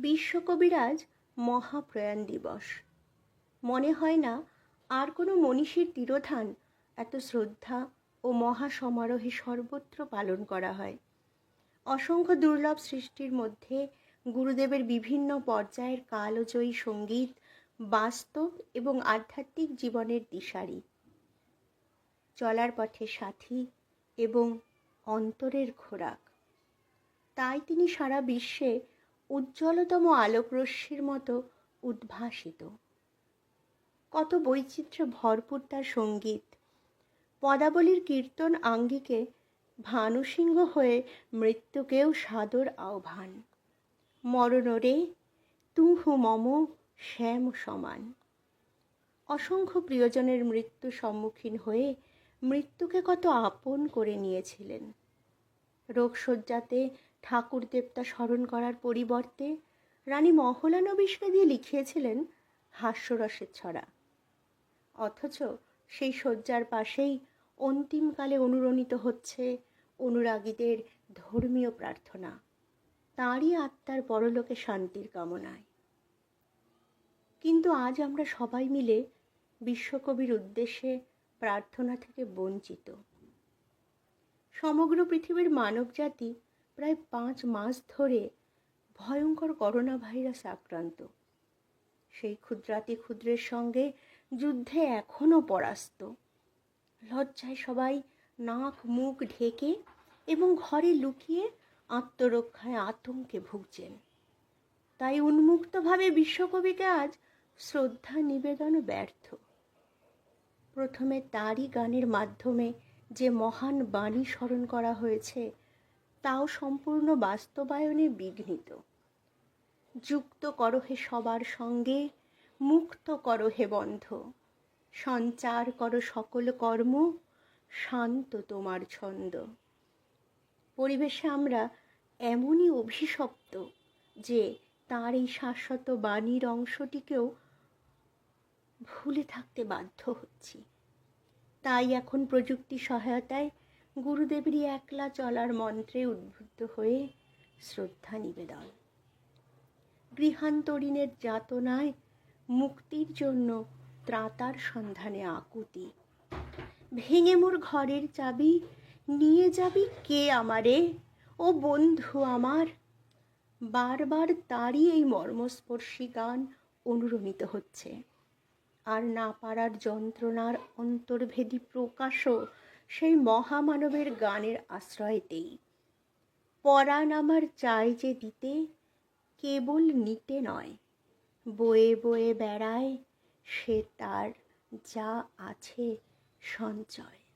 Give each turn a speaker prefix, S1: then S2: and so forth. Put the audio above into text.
S1: বিশ্বকবিরাজ মহাপ্রয়াণ দিবস। মনে হয় না আর কোনো মনীষীর তিরোধান এত শ্রদ্ধা ও মহা সমারোহে সর্বত্র পালন করা হয়। অসংখ্য দুর্লভ সৃষ্টির মধ্যে গুরুদেবের বিভিন্ন পর্যায়ের কালজয়ী সংগীত, বাস্তব এবং আধ্যাত্মিক জীবনের দিশারি। চলার পথে সাথী এবং অন্তরের খোরাক। তাই তিনি সারা বিশ্বে উজ্জ্বলতম আলোকরশ্মির মতো উদ্ভাসিত। কত বৈচিত্র্য ভরপুর তার সংগীত। পদাবলীর কীর্তন আঙ্গিকে ভানুসিংহ হয়ে মৃত্যুকেও সাদর আহ্বান। মরণরে তুহু মম, শ্যাম সমান। অসংখ্য প্রিয়জনের মৃত্যু সম্মুখীন হয়ে মৃত্যুকে কত আপন করে নিয়েছিলেন। রোগশয্যাতে ঠাকুর দেবতা স্মরণ করার পরিবর্তে রানী মহলানবিশকে দিয়ে লিখিয়েছিলেন হাস্যরসের ছড়া। অথচ সেই শয্যার পাশেই অন্তিমকালে অনুরণিত হচ্ছে অনুরাগীদের ধর্মীয় প্রার্থনা। তাঁরই আত্মার পরলোকে শান্তির কামনায়। কিন্তু আজ আমরা সবাই মিলে বিশ্বকবির উদ্দেশ্যে প্রার্থনা থেকে বঞ্চিত। সমগ্র পৃথিবীর মানবজাতি প্রায় পাঁচ মাস ধরে ভয়ঙ্কর করোনা ভাইরাস আক্রান্ত। সেই ক্ষুদ্রাতি ক্ষুদ্রের সঙ্গে যুদ্ধে এখনও পরাস্ত। লজ্জায় সবাই নাক, মুখ ঢেকে এবং ঘরে লুকিয়ে আত্মরক্ষায় আতঙ্কে ভুগছেন। তাই উন্মুক্তভাবে বিশ্বকবিকে আজ শ্রদ্ধা নিবেদন ব্যর্থ। প্রথমে তারই গানের মাধ্যমে যে মহান বাণী স্মরণ করা হয়েছে তাও সম্পূর্ণ বাস্তবায়নে বিঘ্নিত। যুক্ত করো হে সবার সঙ্গে, মুক্ত করো হে বন্ধ। সঞ্চার কর সকল কর্ম, শান্ত তোমার ছন্দ। পরিবেশে আমরা এমনই অভিশপ্ত যে তার এই শাশ্বত বাণীর অংশটিকেও ভুলে থাকতে বাধ্য হচ্ছি। তাই এখন প্রযুক্তি সহায়তায় গুরুদেবেরই একলা চলার মন্ত্রে উদ্বুদ্ধ হয়ে শ্রদ্ধা নিবেদন। গৃহান্তরীণের যাতনায় মুক্তির জন্য ত্রাতার সন্ধানে আকুতি। ভেঙে মোর ঘরের চাবি, নিয়ে যাবি কে আমারে? ও বন্ধু আমার। বারবার তারই এই মর্মস্পর্শী গান অনুরণিত হচ্ছে। আর না পারার যন্ত্রণার অন্তর্ভেদী প্রকাশও সেই মহামানবের গানের আশ্রয়তেই পরাণ আমার চাই যে দিতে, কেবল নিতে নয়। বয়ে বয়ে বেড়ায় সে তার যা আছে সঞ্চয়।